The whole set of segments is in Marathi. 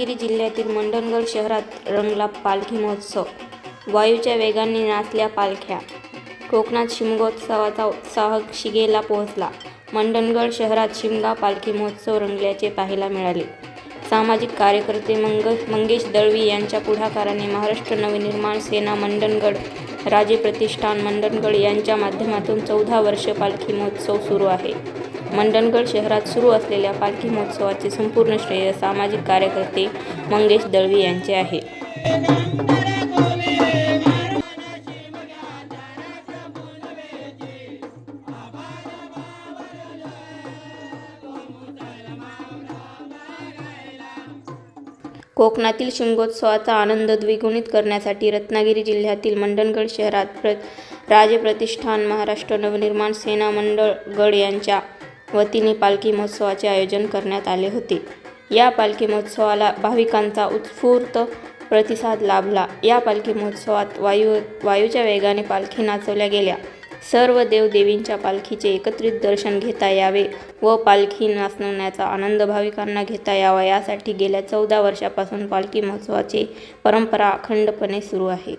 इकेरी जिल्ह्यातील मंडणगड शहरात रंगला पालखी महोत्सव. वायूच्या वेगाने नाचल्या पालख्या. कोकणात शिमगोत्सवाचा उत्साह शिगेला पोहोचला. मंडणगड शहरात शिमगा पालखी महोत्सव रंगल्याचे पाहायला मिळाले. सामाजिक कार्यकर्ते मंग मंगेश दळवी यांच्या पुढाकाराने महाराष्ट्र नवनिर्माण सेना मंडणगड राजे प्रतिष्ठान मंडणगड यांच्या माध्यमातून चौदा वर्ष पालखी महोत्सव सुरू आहे. मंडणगड शहरात सुरू असलेल्या पालखी महोत्सवाचे संपूर्ण श्रेय सामाजिक कार्यकर्ते मंगेश दळवी यांचे आहे. कोकणातील शिमगोत्सवाचा आनंद द्विगुणित करण्यासाठी रत्नागिरी जिल्ह्यातील मंडणगड शहरात प्र राजप्रतिष्ठान महाराष्ट्र नवनिर्माण सेना मंडळगड यांच्या वतीने पालखी महोत्सवाचे आयोजन करण्यात आले होते. या पालखी महोत्सवाला भाविकांचा उत्स्फूर्त प्रतिसाद लाभला. या पालखी महोत्सवात वायू वायूच्या वेगाने पालखी नाचवल्या गेल्या. सर्व देवदेवींच्या पालखीचे एकत्रित दर्शन घेता यावे व पालखी नाचवण्याचा आनंद भाविकांना घेता यावा यासाठी गेल्या चौदा वर्षापासून पालखी महोत्सवाची परंपरा अखंडपणे सुरू आहे.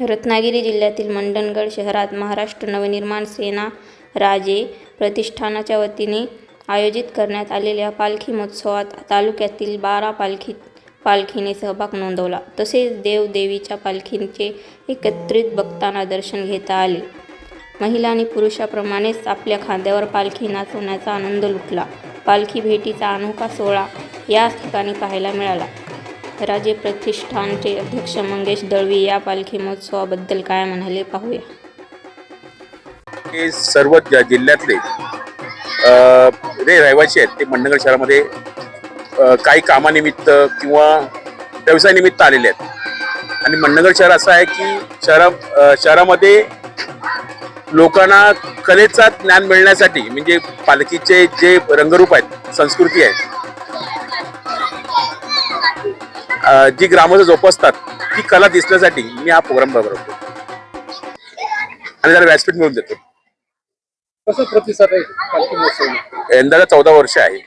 रत्नागिरी जिल्ह्यातील मंडणगड शहरात महाराष्ट्र नवनिर्माण सेना राजे प्रतिष्ठानाच्या वतीने आयोजित करण्यात आलेल्या पालखी महोत्सवात तालुक्यातील बारा पालखी पालखीने सहभाग नोंदवला. तसेच देवदेवीच्या पालखींचे एकत्रित बघताना दर्शन घेता आले. महिला आणि पुरुषाप्रमाणेच आपल्या खांद्यावर पालखी नाचवण्याचा आनंद लुटला. पालखी भेटीचा अनोखा सोहळा याच ठिकाणी पाहायला मिळाला. राजे प्रतिष्ठानचे अध्यक्ष मंगेश दळवी या पालखी महोत्सवाबद्दल काय म्हणाले पाहूया. हे सर्व जिल्ह्यातले अ, जे रहिवासी आहेत ते मंडणगड शहरामध्ये काही कामानिमित्त किंवा व्यवसायानिमित्त आलेले आहेत. आणि मंडणगड शहर असं आहे की शहरा शहरामध्ये लोकांना कलेचा ज्ञान मिळण्यासाठी म्हणजे पालखीचे जे रंगरूप आहेत संस्कृती आहे जी ग्रामस्थ जोपासतात ती कला दिसण्यासाठी मी हा प्रोग्राम बरोबर आणि त्याला व्यासपीठ मिळून देतो. कसा प्रतिसाद आहे? पालखी महोत्सव यंदाला चौदा वर्ष आहे.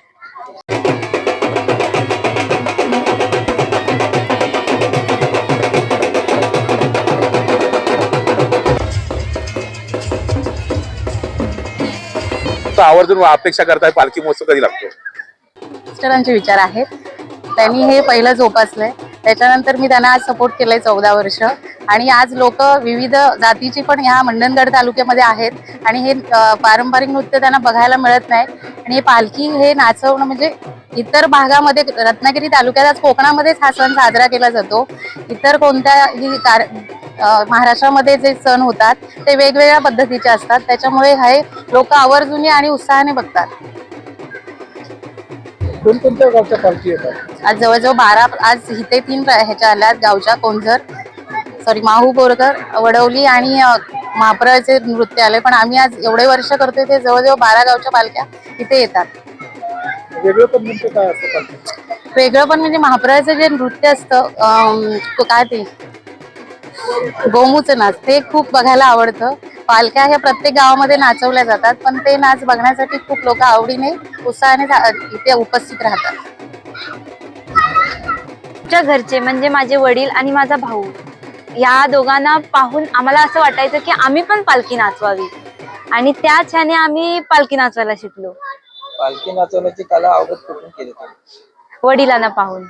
तो आवर्जून अपेक्षा करताय पालखी महोत्सव कधी लागतो? मिस्टरांचे विचार आहेत. त्यांनी हे पहिलं जोपासलंय. त्याच्यानंतर मी त्यांना आज सपोर्ट केलंय चौदा वर्ष. आणि आज लोक विविध जातीची पण ह्या मंडणगड तालुक्यामध्ये आहेत. आणि हे पारंपरिक नृत्य त्यांना बघायला मिळत नाही. आणि हे पालखी हे नाचवणं म्हणजे इतर भागामध्ये रत्नागिरी तालुक्यात आज कोकणामध्येच हा सण साजरा केला जातो. इतर कोणत्याही कार महाराष्ट्रामध्ये जे सण होतात ते वेगवेगळ्या पद्धतीचे असतात. त्याच्यामुळे हे लोक आवर्जून आणि उत्साहाने बघतात. आज जवळजवळ बारा आज इथे तीन ह्याच्या आल्यात गावच्या कोंझर सॉरी माहू बोरकर वडवली आणि महापराचे नृत्य आले. पण आम्ही आज एवढे वर्ष करतोय ते जवळजवळ बारा गावच्या पालख्या इथे येतात. वेगळं पण नेमकं काय असतं पालखी वेगळं पण म्हणजे महापराचं जे नृत्य असतं काय ते? गोमूचं नाच. ते खूप बघायला आवडतं. पालख्या ह्या प्रत्येक गावामध्ये नाचवल्या जातात पण ते नाच बघण्यासाठी खूप लोक आवडीने उत्साहाने इथे उपस्थित राहतात. घरचे म्हणजे माझे वडील आणि माझा भाऊ. या दोघांना पाहून आम्हाला असं वाटायचं की आम्ही पण पालखी नाचवावी. आणि त्याच ह्याने आम्ही पालखी नाचवायला शिकलो. पालखी नाचवण्याची कला अवगत कुठून केली तुम्ही? वडिलांना पाहून.